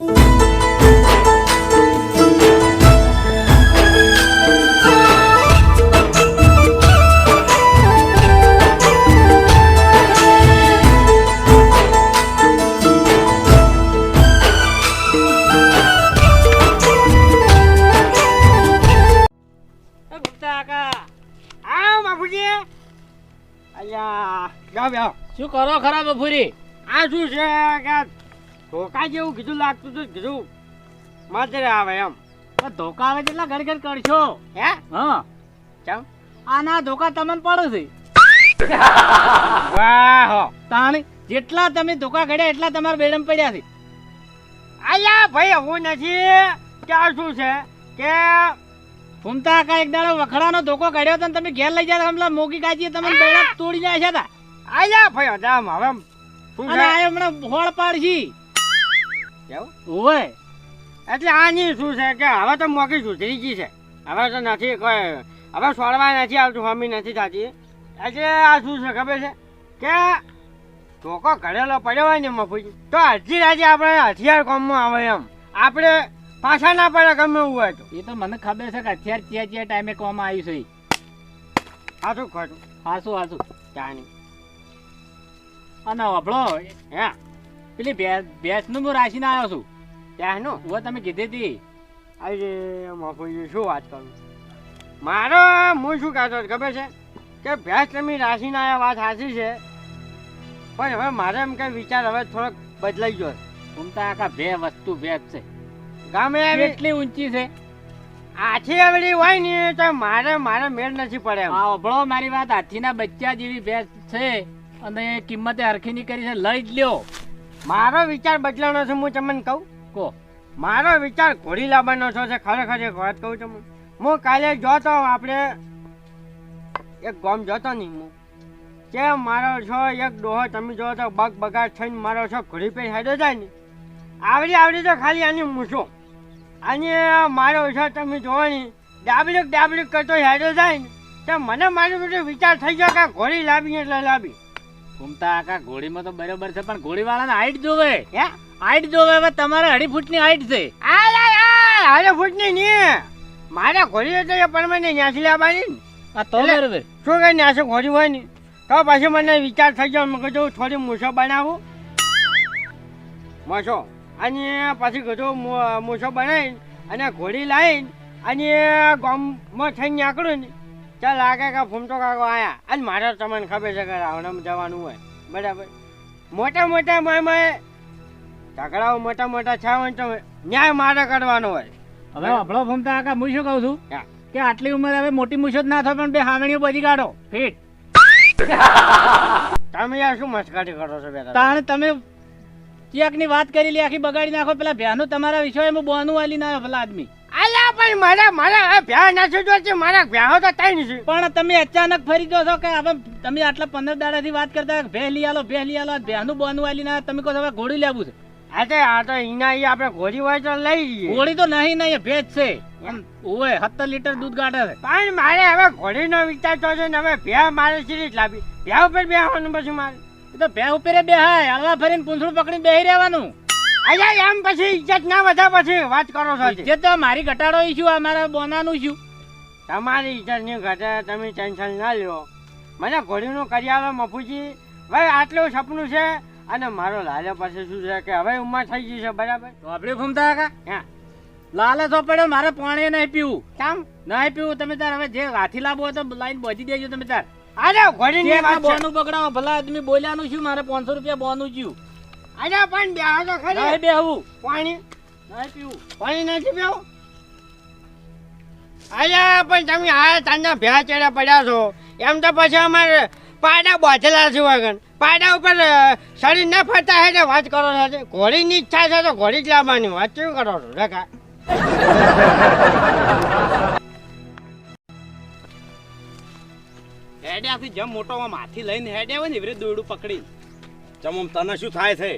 એ ધોકા જેવું કીધું લાગતું હતું કીધું. માત્ર આવે એમ. ધોકા આવે કેટલા ઘડી કરશો? હે? હા. ચમ? આના ધોકા તમને પડો છે? વાહ. તાણી જેટલા તમે ધોકા ઘડ્યા એટલા તમારા બેડમ પડ્યા છે. આયા ભાઈ હું નથી. કે શું છે? કે? ફૂમતા કા એક દાડો વખડાનો ધોકો કાઢ્યો ને તમે ઘેર લઈ જતા હમણાં મોગી કાચીએ તમને બેડા તોડી જાય છે તા અલ્યા ભાઈ અદામ હવે અને આ હમણાં હોળ પાડશી. એવું? હોય એટલે આની શું છે કે હવે તો મોગી સુધરી ગઈ છે. હવે તો નથી કોઈ હવે છોડવા નથી આવતું હમી નથી થતી. એટલે આ શું છે ખબર છે? કે ધોકો ઘડેલો પડ્યો હોય ને મફુજી તો હજી રાજી આપણે હથિયાર કોમમાં આવે એમ. આપણે પાછા ના પડે ગમે એવું હોય તો. એ તો મને ખબર છે કે હથિયાર ચિયા ચિયા ટાઈમે કોમ આવ્યું છે હાસું ખોટું? હાસું હાસું નહીં અને અભળો. હે? પેલી ભેંસનું હું રાશિ આવ્યો છું. ત્યાંનું હું તમે કીધી હતી. આજે મફુજી શું વાત કરું? મારો હું શું કહેતો ખબર છે? કે ભેંસ તમે રાશીને આવ્યા વાત સાચી છે. પણ હવે મારે એમ કે વિચાર હવે થોડોક બદલાઈ ગયો ઉમતા આખા બે વસ્તુ ભેંસ છે. ગામે એટલી ઊંચી છે? આછી આવડી હોય ને તો મારે મારે મેળ નથી પડે અભળો મારી વાત હાથીના બચ્ચા જેવી ભેંસ છે. અને કિંમતે હરખીની કરી છે. લઈ જ લ્યો. મારો વિચાર બદલાનો છે હું તમને કહું? કો. મારો વિચાર ઘોડી લાવવાનો છો છે ખરેખર એક વાત કહું છું હું કાલે જોતો આપણે એક ગામ જોતો નહીં હું. કે મારો છો એક ડોહો તમે જો તો બગ બગાડ થઈને મારો છો ઘોડી પે હેડો જાય ને. આવડી આવડી તો ખાલી આની મૂછો. અને મારો છો તમે જોવો ને ડાબલુક ડાબલુક કરતો હેડો જાય ને. તો મને મારું બધું વિચાર થઈ ગયો કે ઘોડી લાવી એટલે લાવી. ફૂમતા આકા ઘોડીમાં તો બરોબર છે પણ ઘોડી વાળાને હાઈટ જોવે. હે? હાઈટ જોવે હવે તમારે અઢી ફૂટની હાઈટ છે. આ લા હાલે ફૂટની ની મારે ઘોડી તો એ પરમાને ન્યાસી લાવવાની. આ તો બરોબર. શું કઈ ન્યાસે ઘોડી હોય ને? તો પછી મને વિચાર થઈ ગયો મેં કીધું થોડી મૂછો બનાવું. મૂછો. અને પછી કીધું મૂછો બનાવી અને ઘોડી લાવીને અને ગામમાં થઈને નીકળું ને. ચાલ લાગે કે ફૂમતો કાકો આયા. અને મારે તમને ખબર છે કે રાવણમ જવાનું હોય. બરાબર. મોટા મોટા મામાએ ઝઘડાઓ મોટા મોટા છે હોય તો ન્યાય મારે કરવાનો હોય. હવે આપણો ફૂમતા કાકા હું શું કહું છું? કે આટલી ઉંમર હવે મોટી મૂછો ના થાય પણ બે હાવણીઓ બધી કાઢો. ફિટ. તમે યાર શું મસ્કરી કરો છો બેટા? તાણે તમે ચેકની વાત કરી લે આખી બગાડી નાખો. પેલા ભ્યાનું તમારા વિષયમાં બોનું વાલી ના પેલા આદમી. પણ મારા મારા ભ્યા નથી જોતી મારા ભ્યાઓ તો તઈ નથી પણ તમે અચાનક ફરી ગયો છો કે હવે તમે આટલા પંદર દાડાથી વાત કરતા ભેલી લઈ આલો ભેલી લઈ આલો ભ્યાનું બોનું આલી ના તમે કહો હવે ઘોડી લેવું છે. આજે આ તો ઈના ઈ આપણે ઘોડી હોય તો લઈ જઈએ. ઘોડી તો નહીં નહીં ભેજ છે. ઓય સત્તર લીટર દૂધ કાઢે છે. પણ મારે હવે ઘોડીનો વિચાર તો છે ને હવે ભ્યા મારે સીધી જ લાવી ભ્યા ઉપર બેહવાનું પછી મારે. તો ભે ઉપર બેહાય હલવા ફરીને પૂંછડું પકડીને બેહી રહેવાનું. અલ્યા એમ પછી ઇજ્જત ના વધા પછી વાત કરો છો જે ઇજ્જત તો મારી ઘટાડો ઈશુ આ મારા બોનાનું છું તમારી ઇજ્જતની ઘટે તમે ટેન્શન ના લ્યો. મને ઘોડીનું કરી આલો મફુજી ભાઈ આટલું સપનું છે અને મારો લાલ્યો પાસે શું છે કે હવે ઉંમર થઈ ગઈ છે બરાબર? તો આપણે ફૂમતા કાકા હા લાલચ પડ્યો મારે પાણી નહીં પીવું. કામ? નહીં પીવું તમે તાર હવે જે હાથી લાવો હોય તો લાઈન બોધી દેજો તમે તાર. અરે છે. બોનું બગડાવો? ભલા આદમી બોલ્યાનું શું? મારે પાંચસો રૂપિયા બોનું જ્યું અરે પણ બેહો તો ખરી. નહીં બેહવું પાણી? નહીં પીવું. પાણી નથી પીવું? અલ્યા પણ તમે આ તાંડા ભેળા ચેડા પડ્યા છો. એમ તો પછી અમારે પાડા બાંધેલા છે વગર. પાડા ઉપર શરીર ના ફરતા હે વાત કરો છો. ઘોડીની ઈચ્છા છે તો ઘોડી જ લાવવાની. વાત શું કરો છો? રેખા હેડ્યાથી જેમ મોટો માથી લઈને હેડે હોય ને એવી દોરડું પકડી ચમ તને શું થાય છે?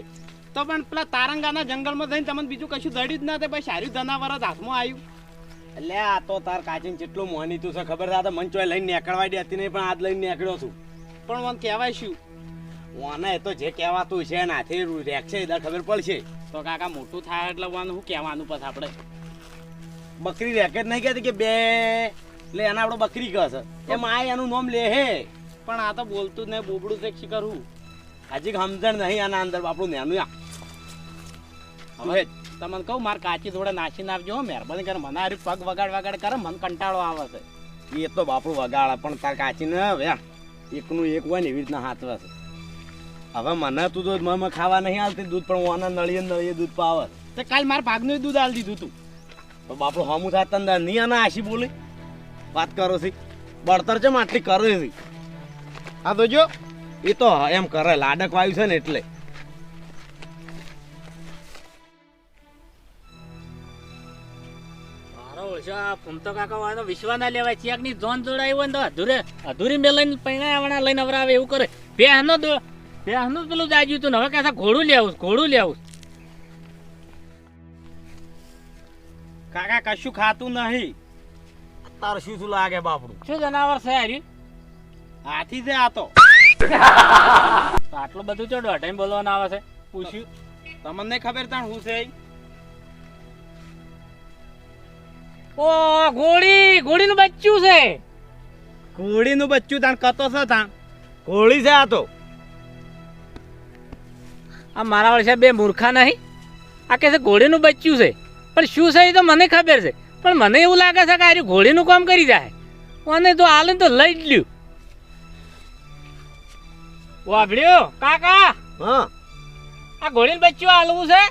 તો પણ પેલા તારંગાના જંગલમાં જઈને તમને બીજું કશું દડ્યું જ ના થાય પછી સારું જનાવર જ હાથમાં આવ્યું. એટલે આ તો તાર કાચીને કેટલું મોનીતું છે ખબર છે? આ તો મંચોય લઈને નીકળવા દેતી નહીં પણ આજ લઈને નીકળ્યો છું. પણ મને કહેવાય શું? ઓને એ તો જે કહેવાતું છે નાથી રેખશે એટલે ખબર પડશે. તો કાકા મોટું થાય એટલે વાનું શું કહેવાનું પછી આપણે? બકરી રેકે જ નહીં કહેતી કે બે? એટલે એના આપણે બકરી કહે છે. એ માય એનું નામ લે હે. પણ આ તો બોલતું જ નહીં બોબડું છે શિખર હું હજી સમજણ નહીં આના અંદર આપણું નેનું આ હવે તમને કહું મારે કાચી થોડા નાખજો હો મહેરબાની કરે મને હારી પગ વગાડ વગાડ કરે મને કંટાળો આવે છે. એ તો બાપડું વગાડે પણ તાર કાચીને હવે એકનું એક હોય ને એવી રીતના હાથવે છે. હવે મને તું તો મને ખાવા નહીં હાલતી દૂધ પણ ઓના નળીએ નળીએ દૂધ પાવે તો કાલ મારા ભાગનું દૂધ આલી દીધું તું. તો બાપડું હમું થાય તંદર નહીં આના આશી બોલી? વાત કરો છે બળતર છે માટલી કરો છે આ તો જો. એ તો એમ કરે લાડક વાયુ છે ને એટલે. મારો ઓછો આ ફૂમતો કાકા વાળો વિશ્વા ના લેવાય. ચેકની જોન હોય ને તો અધૂરે અધૂરી મેં લઈને લઈને અવરાવે એવું કરે. બેહનો દો બેહનો જ પેલું જાજ્યું તું ને હવે કહેતા ઘોડું લેવું ઘોડું લેવું કાકા કશું ખાતું નહીં. તાર શું શું લાગે બાપડું? શું જનાવર છે હાર્યું હાથી છે આ તો. આટલું બધું ચડો અઢાઈ બોલવાનું આવે છે. પૂછ્યું. તમને ખબર તાણ હું છે ઓ ઘોડી ઘોડીનું બચ્ચું છે. ઘોડીનું બચ્ચું તાણ કતો છે તાણ. ઘોડી છે આ તો. આ મારા વર્ષે બે મૂર્ખા નહીં. આ કે છે ઘોડીનું બચ્ચું છે. પણ શું છે એ તો મને ખબર છે. પણ મને એવું લાગે છે કે આ ઘોડી ઘોડીનું કામ કરી જાય. મને તો હાલ તો લઈ જ લ્યું. વાભળ્યો કાકા! હા. આ ઘોડીનું બચ્ચું હાલવું છે?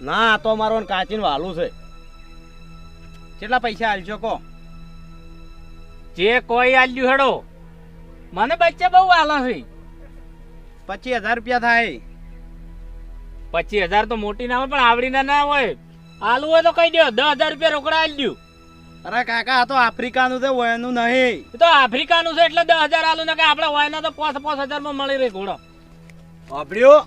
ના આ તો મારો કાચીન વાલું છે. કેટલા પૈસા હાલશો કો જે કોઈ આલ્યું હેડો. મને બચ્ચા બહુ હાલો છે. પચીસ હજાર રૂપિયા થાય. પચીસ હજાર તો મોટી ના હોય પણ આવડી ના ના હોય. હાલવું હોય તો કહી દો દસ હજાર રૂપિયા રોકડા આલી દ્યું. અરે કાકા આ તો આફ્રિકાનું છે વયનું નહીં. એ તો આફ્રિકાનું છે એટલે દસ હજાર આલુ ને કે આપણે વયના તો પાંચ પાંચ હજારમાં મળી રહી ઘોડો. અભડ્યો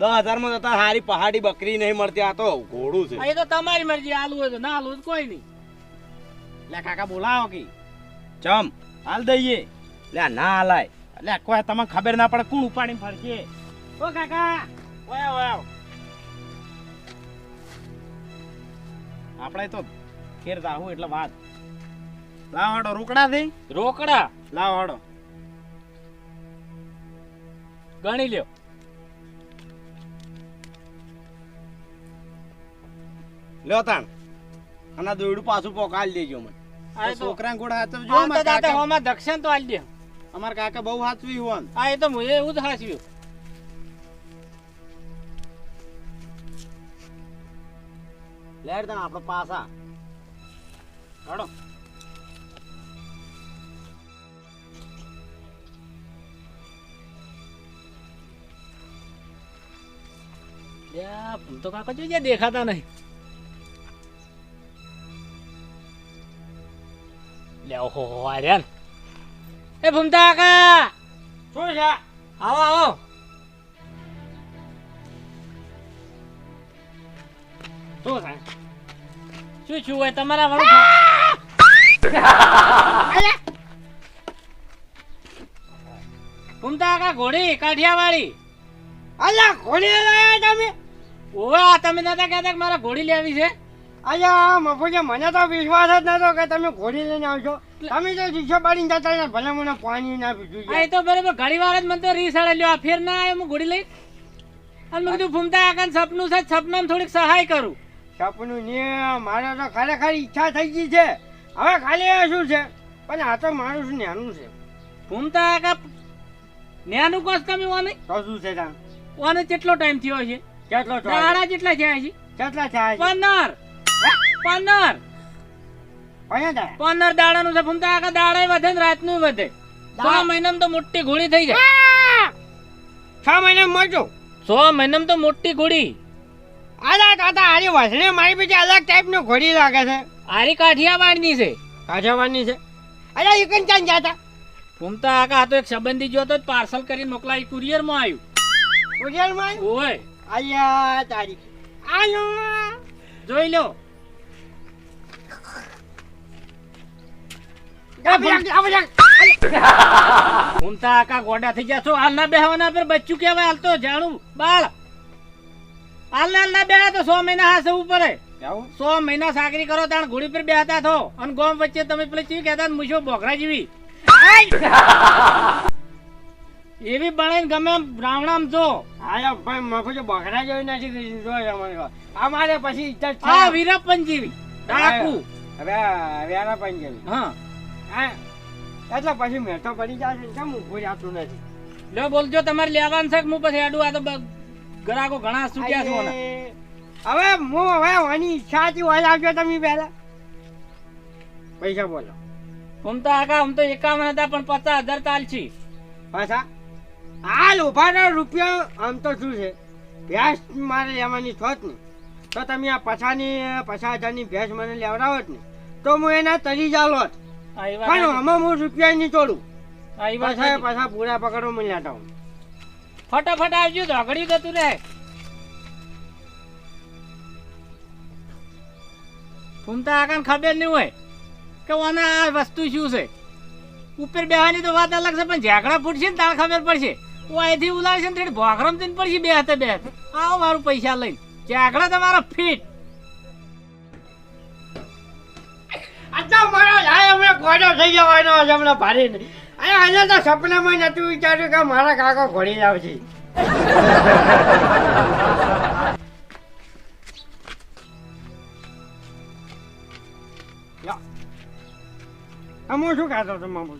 દસ હજારમાં જતા હારી પહાડી બકરી નહીં મળતી આ તો ઘોડું છે. એ તો તમારી મરજી આલુ હોય તો ના આલુ કોઈ નહીં. લે કાકા બોલાવો કે. ચમ. હાલ દઈએ. લે ના હાલાય. લે કોઈ તમને ખબર ના પડે કોણ ઉપાડી ફરશે? ઓ કાકા ઓય ઓય આપણે તો ખેર જાહું એટલે વાત. લાવ હડો રોકડા? દે રોકડા લાવ હડો ગણી લ્યો. લ્યો તાણ. આના દોયડું પાછું પોકાલી દેજો મને. આ છોકરા ગોળ હાથવજો આમ તો કાકા હોમાં દક્ષિણ તો આલ દે. અમાર કાકા બહુ હાચવી હોન આ એ તો હું એવું જ હાચવ્યું. લેડ તાણ આપણો પાછા હડો ભૂલ તો કાકા જોઈએ દેખાતા નહીં. લે ઓહો આર્યન એ ભૂમતા કાકા! શું છે? આવો આવો. શું થાય? શું શું હોય તમારા વાળું ભૂમતા કાકા ઘોડી કાઠિયાવાડી અલ્યા ઘોડી લાયા તમે ઓવે આ તમે નતા કહેતા કે મારે ઘોડી લેવી છે અલ્યા મફુજી મને તો વિશ્વાસ જ નતો કે તમે ઘોડી લઈને આવશો તમે તો શીશો પાડીને જતા ને ભલે મને પાણી ના પીધું આ એ તો બરાબર ઘણી વાર જ મને તો રીસાડે લ્યો આ ફેર ના આવ્યો હું ઘોડી લઈ અને મેં કીધું ભૂમતા કાકા સપનું છે સપનામાં થોડીક સહાય કરું સપનું ને મારે તો ખરેખર ઈચ્છા થઈ ગઈ છે હવે ખાલી શું છે? પણ આ તો મારું શું નાનું છે? ઘૂમતા કા ન્યાનું કોસ તમે ઓને? તો શું છે તાન? ઓને કેટલો ટાઈમ થયો છે? કેટલો દાડા જેટલા થયા છે? કેટલા થયા છે. પંદર. પંદર. કયા થાય? પંદર દાડાનું છે. ભૂમતા આખા દાડા વધે ને રાતનું વધે. છ મહિનામાં તો મોટી ઘોડી થઈ જાય. છ મહિનામાં મળજો છ મહિનામાં તો મોટી ઘોડી. અલગ તાતા આડી વસને મારી બીજી અલગ ટાઈપની ઘોડી લાગે છે. આરી કાઠિયાવાડની છે. કાઠિયાવાડની છે? અરે એ કઈ ચાન જાતા? ઘૂમતા આકા આ તો એક સંબંધી જોતો પાર્સલ કરીને મોકલાવી કુરિયરમાં આવ્યું માં ઓય. આયા તારી. આયો જોઈ લો. ઘૂમતા આકા ગોડા થઈ જશો હાલ ના બેહવાના પર બચ્ચું કેવાય હાલ તો જાણું. બાળ. હાલ ના બેહા તો સો મહિના હાસવું પડે. કેવું સો મહિના સાકરી કરો તાણ ઘોડી પર બેહતા થો. અને ગોમ વચ્ચે તમે પેલી ચીવી કહેતા મૂછો બોકરા જેવી? એવી બને ગમે બ્રાહ્મણ રાવણામ છો. હા ભાઈ મફુજી બોકરા જેવી નથી અમારે પછી ઇજ્જત છે. હા વીરપ્પન જેવી. ડાકુ. હવે વેરા પણ જેવી. હા. હા એટલે પછી મેં તો પડી જશે કેમ ઊભું રહેતું નથી? લો બોલજો તમારે લેવાનું છે કે હું પછી આડું આ તો ગ્રાહકો ઘણા સુટ્યા છો ને. હવે હું હવે વાની ઈચ્છા હતી હોય આવજો તમે પહેલા. પૈસા બોલો. ઘૂમતા આકા આમ તો એકાવન હતા પણ પચાસ હજાર ચાલશી પાછા? આ લોભાના રૂપિયો આમ તો શું છે? ભેંસ મારે લેવાની છોત ને તો તમે આ પછાની પચાસ હજારની ભેંસ મને લેવડાવો જ ને તો હું એના તરી જાલોત આ પણ આમાં હું રૂપિયા નહીં તોડું. પાછા પાછા પૂરા પકડો મને લેતા હું ફટાફટ આવજો ઝઘડ્યું જતું રહે. ઘૂમતા આકાને ખબર નહીં હોય કે ઓના આ વસ્તુ શું છે. ઉપર બેહવાની તો વાત અલગ છે, પણ ઝાકડા ફૂટશે ને તારે ખબર પડશે. ઓ અહીંથી ઉલાડશે ને થોડી ભોખરમ થઈને પડશે બે હાથે બે હાથે આવો મારું પૈસા લઈને. ઝાકડા તમારા ફીટ. આટલા મારો લાય હમણાં ગોડો થઈ જવાનો છે હમણાં ભારી આને તો સપનામાં નતું વિચાર્યું કે મારા કાકો ઘોડી લાવશે. હું શું કહેતો હતો મામો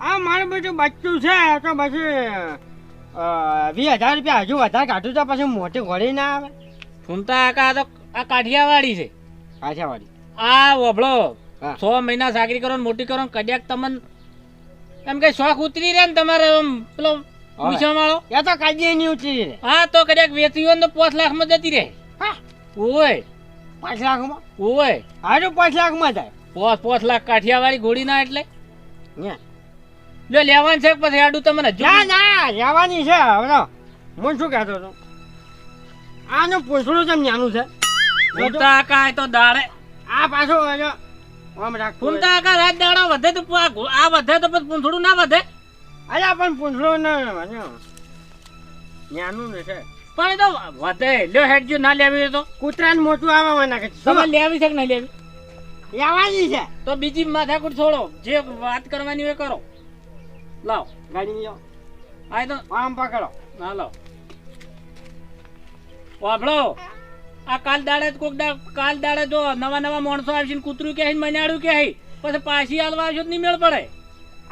આ મારું બધું બચ્ચું છે તો પછી વીસ હજાર રૂપિયા હજુ વધારે કાઢું તો પછી મોટી ઘોડી ના આવે? આકા આ તો આ કાઠિયાવાડી છે. કાઠિયાવાડી. આ વભળો છ મહિના સાકરી કરો ને મોટી કરો ને તમને એમ કે શોખ ઉતરી રહે ને તમારે પેલો પૂછવા વાળો એ તો કાઢીએ નહીં ઉતરી રહે. હા તો કદાચ વેચવી હોય ને તો પાંચ લાખમાં જતી રહે. હા. ઓય પાંચ લાખમાં? ઓય હાજુ પાંચ લાખમાં જાય. પાંચ પોસ લાખ કાઠિયાવાડી ગોળી ના એટલે. જો લેવાનું છે પછી આડું તમને ના ના લેવાની છે. હવે. હું શું કહેતો હતો? આનું પૂછડું કેમ નાનું છે? ઘૂમતા આકા એ તો દાડે. આ પાછું. ઘૂમતા આકા રાત દાડો વધે તો આ વધે તો પછી પૂંછડું ના વધે? અલ્યા પણ પૂંછડું ના. નાનું છે. પણ તો વધે. લ્યો હેડજો ના લેવી તો. કૂતરાને મોટું આવવા નાખે છે તમારે લેવી છે કે નહીં લેવી? લેવાની છે. તો બીજી માથાકૂટ છોડો. જે વાત કરવાની હોય કરો. લાવ. ગાડી લ્યો આ તો આમ પકડો. ના લાવ. વાપડો આ કાલ દાડે કોક કાલ દાડે જો નવા નવા માણસો આવશે ને કૂતરું કે મનાડું કહે પછી પાછી હાલવા આવશો નહીં મેળ પડે.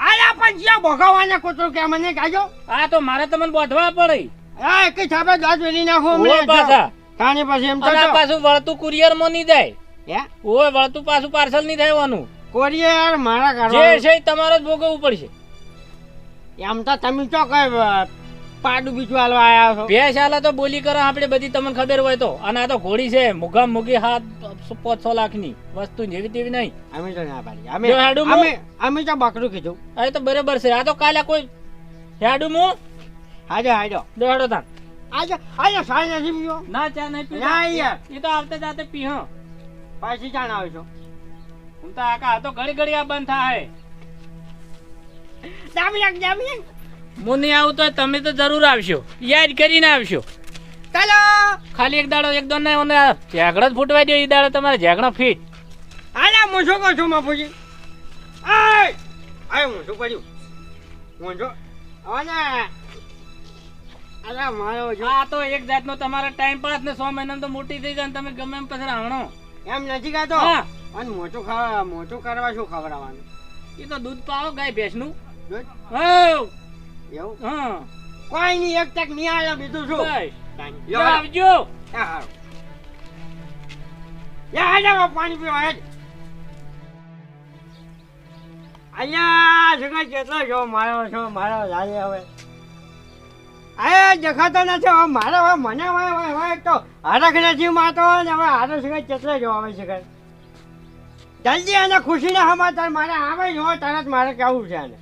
અલ્યા પણ જ્યાં ભોગવવાને કૂતરું કે મને કાઢો આ તો મારે તમને બોધવા પડે. હા એક છાપે દસ વેલી નાખો હમણાં પાછા. કાને પછી એમ તો આ. પાછું વળતું કુરિયરમાં નહીં જાય. હે? ઓય વળતું પાછું પાર્સલ નહીં થવાનું કોરિયર મારા જે છે એ જ ભોગવવું પડશે. એમ તો તમે તો કઈ પાડું બીજું હાલવા આવ્યા છો? ભેંસ હાલે તો બોલી કરો આપણે બધી તમને ખબર હોય તો. અને આ તો ઘોડી છે મુગા મુગી હાથ પાંચસો લાખની વસ્તુ જેવી તેવી નહીં. અમે તો ના પાડી. અમે હેડું અમે અમે તો બકરું કીધું. અરે તો બરાબર છે. આ તો કાલે કોઈ હેડું મો. હાજો હાજો. દોડો તાન આજે આજે સાંજે નથી ના ચા નહીં પીવા યાર. એ તો આવતે જાતે પી હા. પાછી જાણ આવશો છો હું તો આકા આ તો ઘડી ઘડી આ બંધ થાય. જામ્યા દામિયક હું નહીં આવું તો તમે તો જરૂર આવશો. યાદ કરીને આવશો. ચાલો. ખાલી એક દાડો એક દોન ને ઝાકડા જ ફૂટવા દો એ દાડો તમારે ઝાકડા ફીટ. આલા હું શું કહું છું માપુજી આય! આય હું શું કર્યું હું જો અને અરે મારો જો. આ તો એક જાતનો તમારા ટાઈમ પાસ ને સો મહિના તો મોટી થઈ જાય ને તમે ગમે એમ પછી રાવણો. એમ નથી કહેતો. હા. અને મોટું ખાવા મોટું કરવા શું ખવડાવવાનું? એ તો દૂધ પાવો ગાય ભેંસનું. દૂધ? એવું? હા. કોઈ નહીં એક તક નહીં આવે બીજું શું? આવજો. પાણી પીવા હેડ. અહીંયા જગત કેટલો છો મારો છો મારો જાય હવે. આ દેખાતો નથી, હવે મારે, હવે મને, હવે તો હરખ નથી માતો ને, હવે હારો સગા કેટલો જો આવે છે જલ્દી અને ખુશીના સમાચાર મારે આવે જો તરત મારે કેવું છે આને.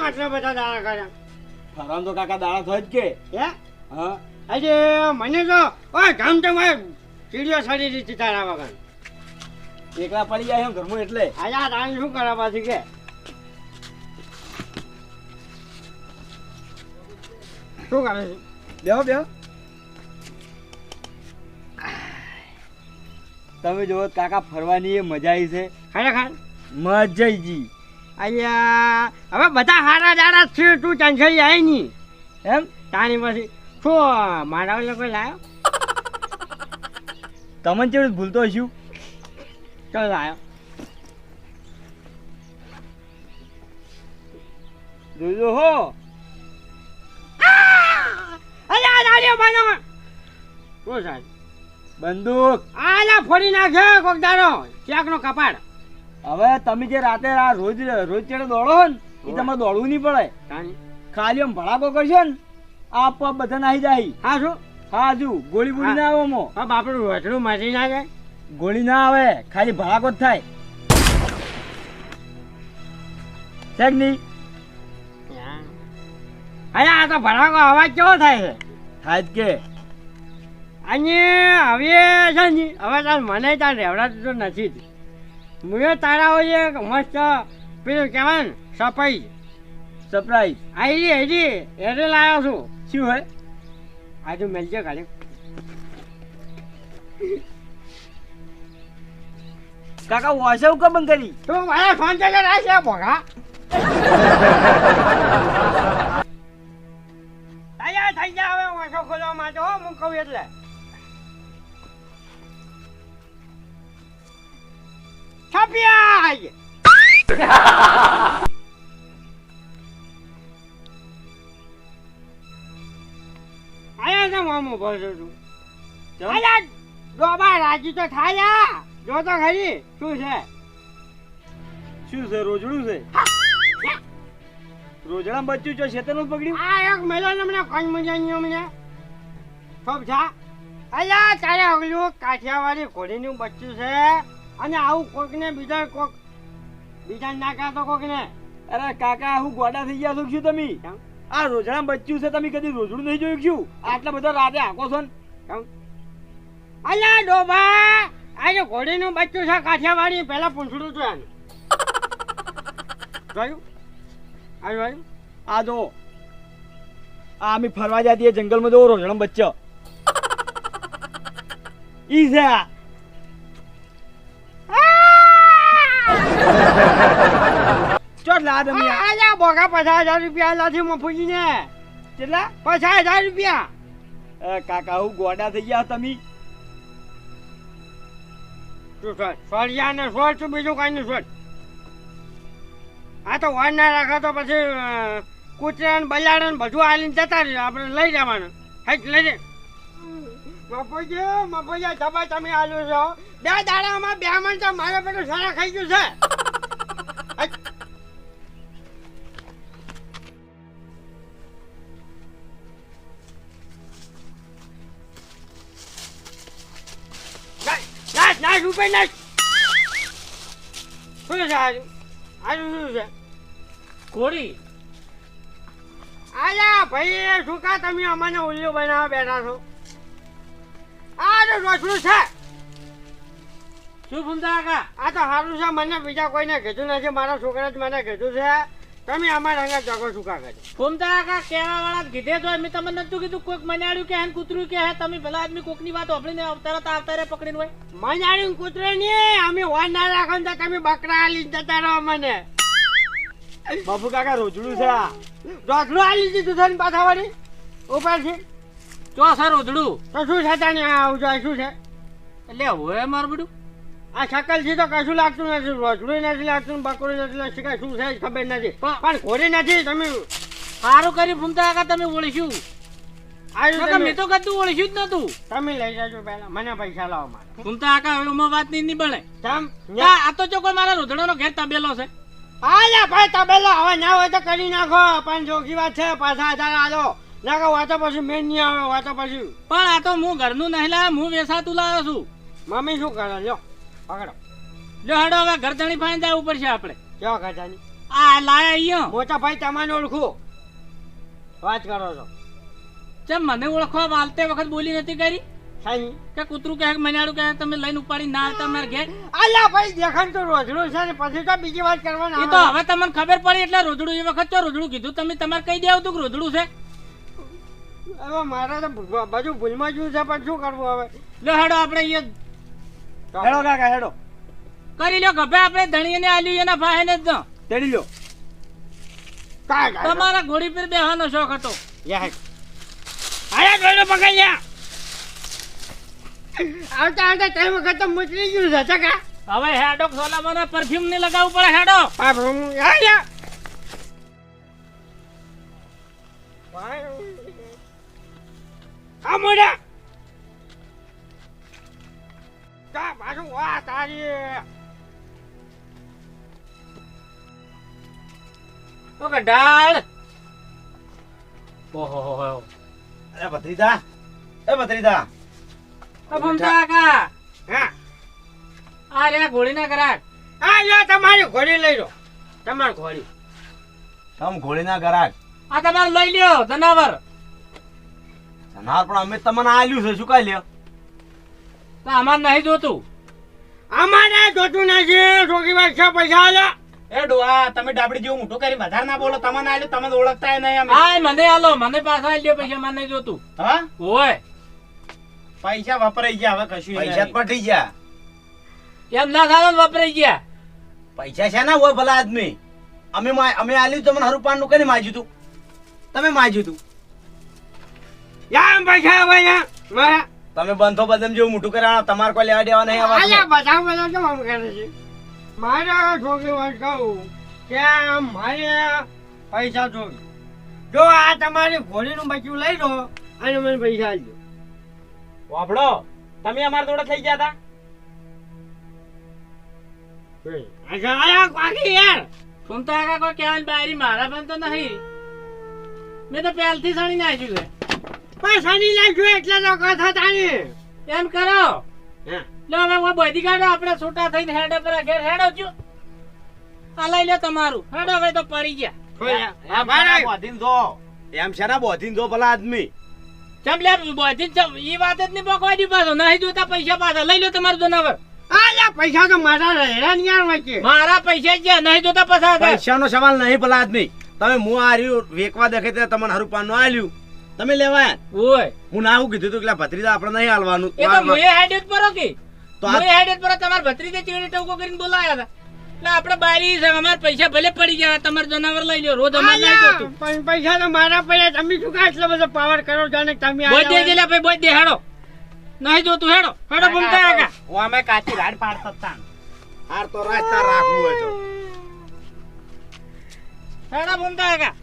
કાકા બધા દાડા કર્યા. ફરામ તો કાકા દાડા થયો હે? હા. આજે મને તો ઓય ગામ તો મારે ચીડીઓ સડી દીધી એકલા પડી જાય એમ ઘરમાં એટલે. આયા તાણ શું કરવા કે? શું કરે છે? બેહો બેહો. તમે જોવો કાકા ફરવાની એ મજા આવી છે. ખરેખર મજાઈજી અહીંયા હવે બધા હારા દાડા છે, તું ટેન્શન જાય નહીં. એમ? તાની પછી શું મારા લોકો લાયો? તમને જેવું ભૂલતો છું ચાલ લાયો. જોજો હો. અરે આ દાડીઓ બાનો શું સાહેબ બંદૂક. આલા ફોડી નાખે કોક દાડો. ચેકનો કપાડ હવે તમે જે રાતે આ રોજ રોજ ચેડે દોડો ને એ તમારે દોડવું નહીં પડે. ખાલી આમ ભડાકો કરશો ને આપ બધા નાહી જાય. હા શું? હા જુ ગોળી બોળી ના આવે આમાં. હા બાપડું વચડું મારી ના જાય ગોળી ના આવે ખાલી ભડાકો જ થાય. છે નહીં. અરે આ તો ભડાકો અવાજ કેવો થાય છે? થાય કે. અને હવે છે ને હવે તાર મને તાર રેવડાતું તો નથી જ. મુએ તારા હોય મસ્ત પેલું કહેવાય ને સપાઈ સરપ્રાઈઝ આઈ હજી એટલે લાવ્યો છું. શું હોય? આજુ મેલજે ખાલી કાકા વોશો હું બંધ કરી? તો મારા ફોન ચાલે રાખશે ભોગા. તૈયાર થઈ જા હવે ઓછો ખોલવા માટે હો હું કહું એટલે. છપ્યા આયા છે મામું બોલું છું? અલ્યા ડોબા રાજી તો થાયા જો તો ખરી. શું છે? શું છે રોજડું છે? રોજડા બચ્ચું છો શેતરનું પકડ્યું? આ એક મેલો મને કોણ મજાની અમને. સબ છા અલ્યા તારે અગલું કાઠિયાવાડી ઘોડીનું બચ્ચું છે. અને આવું કોકને બીજા કોક બીજા નાખા તો કોકને. અરે કાકા હું ગોડા થઈ ગયા છો શું તમે? આ રોજડા બચ્ચું છે તમે કદી રોજડું નહીં જોયું છું આટલા બધા રાતે આકો છો ને? અલ્યા ડોબા આજે ઘોડીનું બચ્ચું છે કાઠિયાવાડી પહેલા પૂંછડું હતું એનું. જોયું? આવ્યું જોયું? આ જો. આ અમે ફરવા જતી જંગલમાં જો રોજડા બચ્ચો. ઈ છે આ. ચોટ લા તમે આ. બોગા પચાસ હજાર રૂપિયા લાથી મફુજીને કેટલા? પચાસ હજાર રૂપિયા. કાકા હું ગોડા થઈ ગયા તમે. તું ને છું બીજું કઈ નહીં સોળ આ તો વાર ના રાખે તો પછી કૂતરા ને બલાડા ને બધું આલીને જતા રહ્યો. આપણે લઈ જવાનું. હેટ લઈ જાય મફોજી મફોજી તમે આલુ છો. બે દાડામાં બે મણ તો મારે પેલું સારા ખાઈ ગયું છે. નાખ, નાખ, નાખ, ઉપર શું છે આજુ? આજુ શું છે? કોળી આલા ભાઈ શું કા તમે અમને ઉલ્લુ બનાવવા બેઠા છો આ તો છે શું ફૂમતા કાકા આ તો સારું છે મને બીજા કોઈને કીધું નથી મારા છોકરા જ મને કીધું છે. તમે અમારા અંગા જગો શું કા કરે ફૂમતા કાકા કહેવા વાળા કીધે તો મેં તમને નતું કીધું કોઈક મનાડ્યું કે હેન કૂતરું કે હે તમે ભલા આદમી કોકની વાત સાંભળીને તરત આવતા રે પકડીને હોય. મનાડી કૂતરે નહીં અમે વાર ના રાખો ને તમે બકરા આલી જતા રહો મને. બાપુ કાકા રોજડું છે આ. રોસડું આલી દીધું છે ને પાછા વળી ઉપરથી? સર રોજડું? તો શું છે તને શું છે? એટલે હવે મારું બધું આ શકલથી તો કશું લાગતું નથી. રોજડું નથી લાગતું બકરું નથી લાગતું કે શું જ ખબર નથી. પણ- ઘોડી નથી તમે સારું કરી ફૂમતા આગળ તમે ઓળખ્યું. મેં તો કદું ઓળખ્યું જ નતું તમે લઈ જજો પહેલા મને પૈસા લાવો મારે. આકા હવે ઉમાં વાત નહીં બને. આ તો જો મારા રોધડાનો ઘેર તબેલો છે. આયા ભાઈ તબેલો. હવે ના હોય તો કરી નાખો. પણ જોખી વાત છે પાછા હજાર આલો. ના કહો વાતો પછી મેં નહીં આવે વાતો પછી. પણ આ તો હું ઘરનું નહીં લાવ્યો હું વેસાતું લાવ્યો છું. મમ્મી શું કરે? લ્યો. પકડો લ્યો હડો હવે ગરદણી પાણી દેવું પડશે આપણે. કેવો ગરદણી આ લાયા અહીંયા. મોટા ભાઈ તમાને ઓળખું. વાત કરો છો. ચમ મને ઓળખવા વાલતે વખત બોલી નથી કરી? સાઈ. કે કૂતરું કહે મનાડું કહે તમે લઈને ઉપાડી ના આવતા મારા ઘેર? આલા ભાઈ દેખાણ તો રોજડું છે ને પછી તો બીજી વાત કરવાના એ તો હવે તમને ખબર પડી એટલે રોજડું એ વખત તો રોજડું કીધું. તમે તમારે કહી દેવું તું કે રોજડું છે? હવે મારે તો બધું ભૂલમાં જ્યું છે પણ શું કરવું હવે? લો હેડો આપણે અહીંયા હેડો કાકા હેડો. કરી લ્યો ગભે આપણે ધણીને આલ્યું એના ભાઈ ને જ. દો. તેડી લ્યો. તમારા ઘોડી પર બેહવાનો શોખ હતો. યા આયા ઘોડો પકડ્યા. આવતા આવતા ટાઈમ વખત તો ગયું છે ચકા. હવે હેડો સોનામાં પરફ્યુમ ને લગાવવું પડે હેડો. પરફ્યુમ આયા આ મોડા કા પાછું વા તારી ઓકે ડાળ ઓહો હો હો અરે ભત્રીજા. એ ભત્રીજા ભમતા કા હા? આ રે ઘોડીના કરાટ આ તમારી ઘોડી લઈ લો. તમારી ઘોડી. તમ ઘોડીના ગરાક આ તમારે લઈ લ્યો જનાવર. જનાવર પણ અમે તમને આલ્યું છે શું કાઈ લ્યો? તો અમાર નહીં જોતું. અમારે જોતું નથી છોકરી છે પૈસા આલ્યા. એ ડોહા તમે ડાબડી જેવું મોટું કરી વધારે ના બોલો તમને આલ્યું તમે ઓળખતા નહીં અમે. આય મને આલો મને પાછા આલ્યો પૈસા મને નહીં જોતું. હા? ઓય પૈસા વપરાઈ ગયા હવે કશું પૈસા પટી ગયા. એમ ના થાય વપરાઈ ગયા. પૈસા છે ના હોય ભલા આદમી. અમે અમે આલ્યું તમને હરુપાનનું કઈ માજ્યું તું? તમે માજ્યું તું? યા પૈસા આવે મારા તમે બંધો બદમ જેવું મોટું કરાવો તમારે કોઈ લેવા દેવા નહીં આ આલ્યા વાતનું. બધા બધા કેમ આમ કરે છે? મારા છોકરી વાત કહું કે આમ મારે પૈસા જોઈ જો આ તમારી ઘોડીનું બચ્યું લઈ લો અને મને પૈસા આપજો. વાપડો. તમે અમારા જોડે થઈ ગયા હતા આયા કાકી યાર. કોઈ કહેવાની બારી મારા પણ તો નહીં. મેં તો પહેલથી સણી નાખ્યું છે. પૈસાની નાખ્યું એટલે લોકો થતા તાની. એમ કરો. લો હવે હું બધી કાઢો આપણે છૂટા થઈને હેડો પર ઘેર હેડો છું. આ લઈ લો તમારું. હેડો હવે તો પડી ગયા. હા ભાઈ બોધીને જો? એમ છે ને બોધીન જો ભલા આદમી? ચમ લે બોધીન ચમ ઈ વાત જ નહીં પકવા દી પાછો. નહીં જોતા પૈસા પાછા. લઈ લો તમારું જનાવર. પૈસા તો મારા રહેલા ને યાર વચ્ચે. મારા પૈસા જ ગયા નહીં જોતા પાછા. હતા. પૈસાનો સવાલ નહીં ભલા આદમી. તમે હું આ રહ્યું વેકવા દેખે તમને હરું પાનનું આલ્યું. તમે લેવા. ઓય. હું ના હું કીધું તું કે ભત્રીજા આપણે નહીં હાલવાનું. એ તો મુએ હેડે પર પરો કે. તો આ- મુએ હેડે જ તમાર ભત્રીજે ચીડી ટોકો કરીને બોલાયા હતા. એટલે આપણે બારી છે અમાર પૈસા ભલે પડી ગયા તમાર જનાવર લઈ લ્યો. રોજ અમાર લઈ જતો પણ પૈસા તો મારા પડ્યા તમે શું કા એટલો બધો પાવર કરો જાણે તમે આ દે આલ્યા જેલા ભાઈ દે હેડો. નહીં જોતું હેડો. હેડો ભૂમતા આગા ઓ અમે કાચી રાડ પાડતા હતા હાર તો રાસ્તા રાખવું હોય તો. હેડો ભૂમતા કાકા.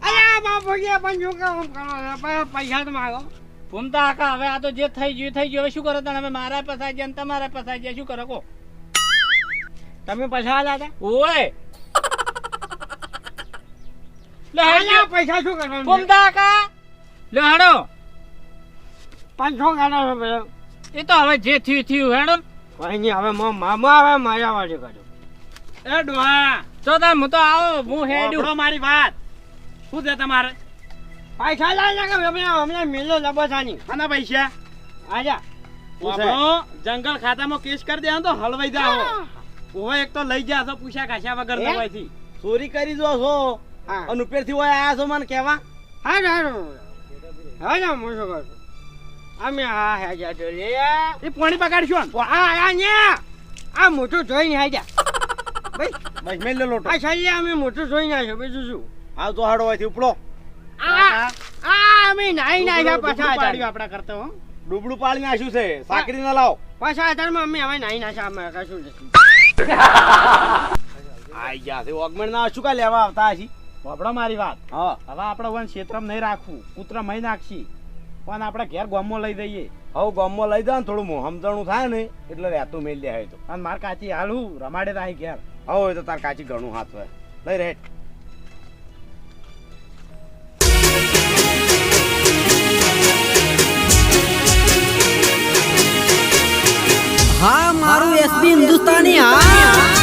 બાપુ કે પણ શું કામ કરો? પૈસા તો માગો. ભૂમતા કાકા હવે આ તો જે થઈ ગયું થઈ ગયું. હવે શું કરો હવે મારા પસાઈ ગયા તમારા પસાઈ ગયા. શું કરો કો તમે પૈસા હતા? ઓય. લે પૈસા શું કરવાનું? ભૂમતા કાકા. લે હેડો. પાંચસો એ તો હવે જે થયું થયું. હેડો. કોઈ નહીં હવે મામા હવે મારા વાળે કાઢો. એ ડોહા તો તમે હું તો આવો હું હેડું વાપડો મારી વાત. શું છે તમારે? પૈસા લાવી નાખો હમણાં હમણાં મેલો લબસાની. આના પૈસા? આજા જંગલ ખાતામાં કેસ કરી દે તો હલવાઈ જાઓ. ઓહો એક તો લઈ જા છો પૂછ્યા કાશ્યા વગર? દવાઈથી ચોરી કરી દો છો. અને ઉપરથી હોય આયા છો મને કેવા હા હા હા. ને શું કરું? અમે હા હે જા તો લે એ પાણી પકાડશો ને આ આ ને આ મોટું જોઈને હાજા ભાઈ બસ મેલ લો લોટો. આ છેલ્લે અમે મોટું જોઈને આવ્યો બીજું શું? આ તો હાડો હોયથી ઉપડો. આ આ અમે નાઈ નાઈ ડૂબડું પાછા પાડ્યું આપડા આપણા કરતા હો. ડૂબડું પાડી નાખ્યું છે. સાકરી ના લાવો. પાછા હજારમાં અમે હવે નાઈ નાખ્યા અમે કશું નથી. આઈ ગયા છે. ઓગમેન્ટ ના શું કા લેવા આવતા હશી? વાપડો મારી વાત. હા. હવે આપણે વન ક્ષેત્રમાં નહીં રાખવું. કૂતરા મહી નાખશી. પણ આપણે ઘેર ગોમો લઈ દઈએ હવે ગોમો લઈ જાવ ને થોડું મોં સમજણું થાય ને એટલે રહેતું મેલ દે તો. અને મારે કાચી હાલું. રમાડે તો અહીં ઘેર. હવે તો તાર કાચી ઘણું હાથ હોય. લઈ રેટ હા મારું એસબી હિન્દુસ્તાની હા.